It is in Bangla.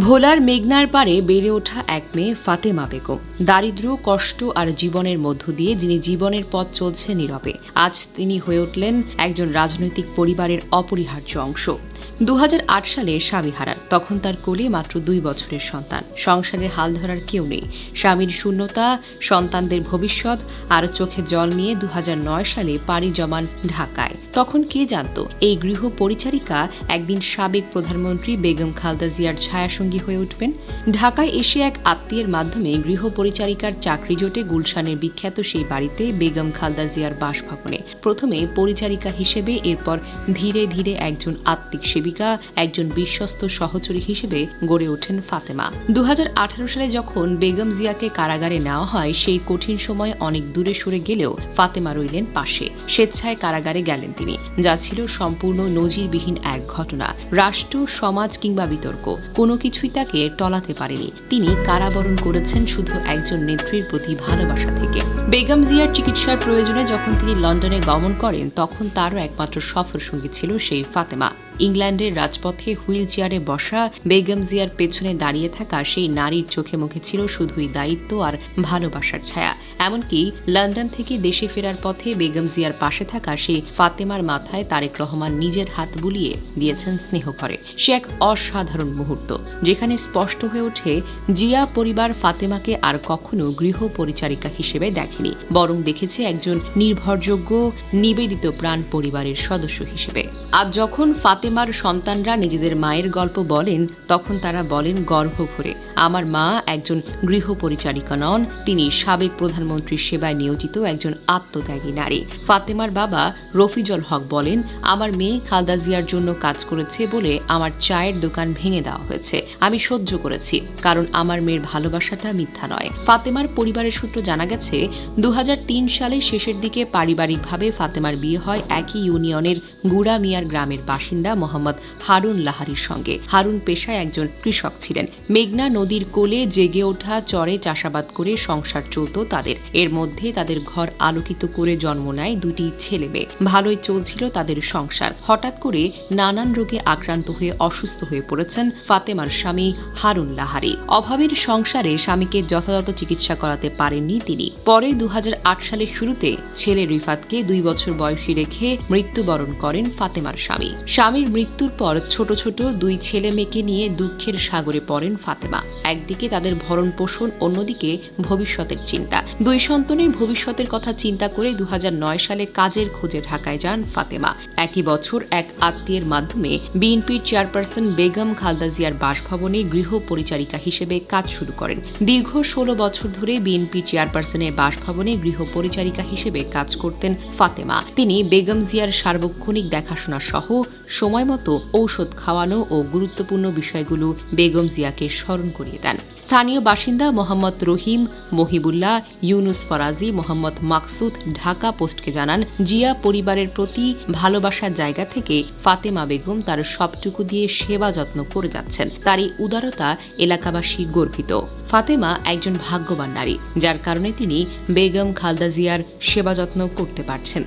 ভোলার মেঘনার পারে বেড়ে ওঠা এক মেয়ে ফাতেমা বেগম। দারিদ্র কষ্ট আর জীবনের মধ্য দিয়ে যিনি জীবনের পথ চলছে নীরবে, আজ তিনি হয়ে উঠলেন একজন রাজনৈতিক পরিবারের অপরিহার্য অংশ। দু হাজার আট সালে স্বামী হারান। তখন তার কোলে মাত্র দুই বছরের সন্তান। সংসারে হাল ধরার কেউ নেই। স্বামীর শূন্যতা, সন্তানদের ভবিষ্যৎ, আর চোখে জল নিয়ে দুহাজার নয় সালে পাড়ি জমান ঢাকায়। তখন কে জানত, এই গৃহ পরিচারিকা একদিন সাবেক প্রধানমন্ত্রী বেগম খালদা জিয়ার ছায়াসঙ্গী হয়ে উঠবেন। ঢাকায় এসে এক আত্মীয়ের মাধ্যমে গৃহ পরিচারিকার চাকরি জোটে গুলশানের বিখ্যাত সেই বাড়িতে বেগম খালদা জিয়ার বাসভবনে। প্রথমে পরিচারিকা হিসেবে এরপর ধীরে ধীরে একজন আত্মিক সেবিকা একজন বিশ্বস্ত সহচরী হিসেবে গড়ে ওঠেন ফাতেমা। দু হাজার আঠারো সালে যখন বেগম জিয়াকে কারাগারে নেওয়া হয়, সেই কঠিন সময় অনেক দূরে সরে গেলেও ফাতেমা রইলেন পাশে। স্বেচ্ছায় কারাগারে গেলেন তিনি, যা ছিল সম্পূর্ণ নজিরবিহীন এক ঘটনা। রাষ্ট্র, সমাজ কিংবা বিতর্ক, কোনো কিছুই তাকে টলাতে পারেনি। তিনি কারাবরণ করেছেন শুধু একজন নেত্রীর প্রতি ভালোবাসা থেকে। বেগম জিয়ার চিকিৎসার প্রয়োজনে যখন তিনি লন্ডনে গমন করেন, তখন তারও একমাত্র সফর সঙ্গী ছিল সেই ফাতেমা। ইংল্যান্ডের রাজপথে হুইল চেয়ারে বসা বেগম জিয়ার পেছনে দাঁড়িয়ে থাকা সেই নারীর চোখে মুখে ছিল শুধুই দায়িত্ব আর ভালোবাসার ছায়া। এমনকি লন্ডন থেকে দেশে ফেরার পথে বেগম জিয়ার পাশে থাকা সেই ফাতেমার মাথায় তারেক রহমান নিজের হাত বুলিয়ে দিয়েছেন স্নেহ করে। সে এক অসাধারণ মুহূর্ত, যেখানে স্পষ্ট হয়ে ওঠে, জিয়া পরিবার ফাতেমাকে আর কখনো গৃহ পরিচারিকা হিসেবে দেখেনি, বরং দেখেছে একজন নির্ভরযোগ্য, নিবেদিত প্রাণ পরিবারের সদস্য হিসেবে। আজ যখন ফাতেমার সন্তানরা নিজেদের মায়ের গল্প বলেন, তখন তারা বলেন, গর্ভ ভরে আমার মা একজন গৃহ পরিচারিকা নন, তিনি সাবেক প্রধানমন্ত্রীর সেবায় নিয়োজিত একজন আত্মত্যাগী নারী। ফাতেমার বাবা রফিজল হক বলেন, আমার মেয়ে খালদা জিয়ার জন্য কাজ করেছে বলে আমার চায়ের দোকান ভেঙে দেওয়া হয়েছে। আমি সহ্য করেছি, কারণ আমার মেয়ের ভালোবাসাটা মিথ্যা নয়। ফাতেমার পরিবারের সূত্র জানা গেছে দু সালের শেষের দিকে পারিবারিকভাবে ফাতেমার বিয়ে হয় একই ইউনিয়নের গুড়া মিয়ার গ্রামের বাসিন্দা মোহাম্মদ হারুন লাহারির সঙ্গে। হারুন পেশায় একজন কৃষক ছিলেন। মেঘনা নদীর কোলে জেগে ওঠা চরে চাষাবাদ করে সংসার চলত তাদের। এর মধ্যে তাদের ঘর আলোকিত করে জন্ম নেয় দুটি ছেলে মেয়ে। ভালোই চলছিল তাদের সংসার। হঠাৎ করে নানান রোগে আক্রান্ত হয়ে অসুস্থ হয়ে পড়েছেন ফাতেমার স্বামী হারুন লাহারি। অভাবের সংসারে স্বামীকে যথাযথ চিকিৎসা করাতে পারেননি তিনি। পরে দু হাজার আট সালের শুরুতে ছেলে রিফাতকে দুই বছর বয়সী রেখে মৃত্যুবরণ করেন ফাতেমার স্বামী। স্বামীর মৃত্যুর পর ছোট ছোট দুই ছেলে মেয়েকে নিয়ে দুঃখের সাগরে পড়েন ফাতেমা। একদিকে তাদের ভরণ পোষণ, অন্যদিকে ভবিষ্যতের চিন্তা। দুই সন্তানের ভবিষ্যতের কথা চিন্তা করে দু হাজার নয় সালে কাজের খোঁজে ঢাকায় যান ফাতেমা। একই বছর এক আত্মীয়ের মাধ্যমে বিএনপির চেয়ারপারসন বেগম খালদা জিয়ার বাসভবনে গৃহ পরিচারিকা হিসেবে কাজ শুরু করেন। দীর্ঘ ষোলো বছর ধরে বিএনপি চেয়ারপারসনের বাসভবনে গৃহ পরিচারিকা হিসেবে কাজ করতেন ফাতেমা। তিনি বেগম জিয়ার সার্বক্ষণিক দেখাশোনা সহ সময় মতো ঔষধ খাওয়ানো ও গুরুত্বপূর্ণ বিষয়গুলো বেগম জিয়াকে স্মরণ করিয়ে দেন। স্থানীয় বাসিন্দা মোহাম্মদ রহিম, মহিবুল্লাহ, ইউনুস ফরাজি, মোহাম্মদ মাকসুদ ঢাকা পোস্টকে জানান, জিয়া পরিবারের প্রতি ভালোবাসার জায়গা থেকে ফাতেমা বেগম তার সবটুকু দিয়ে সেবা যত্ন করে যাচ্ছেন। তার এই উদারতা এলাকাবাসী গর্বিত। ফাতেমা একজন ভাগ্যবান নারী, যার কারণে তিনি বেগম খালদা জিয়ার সেবা যত্ন করতে পারছেন।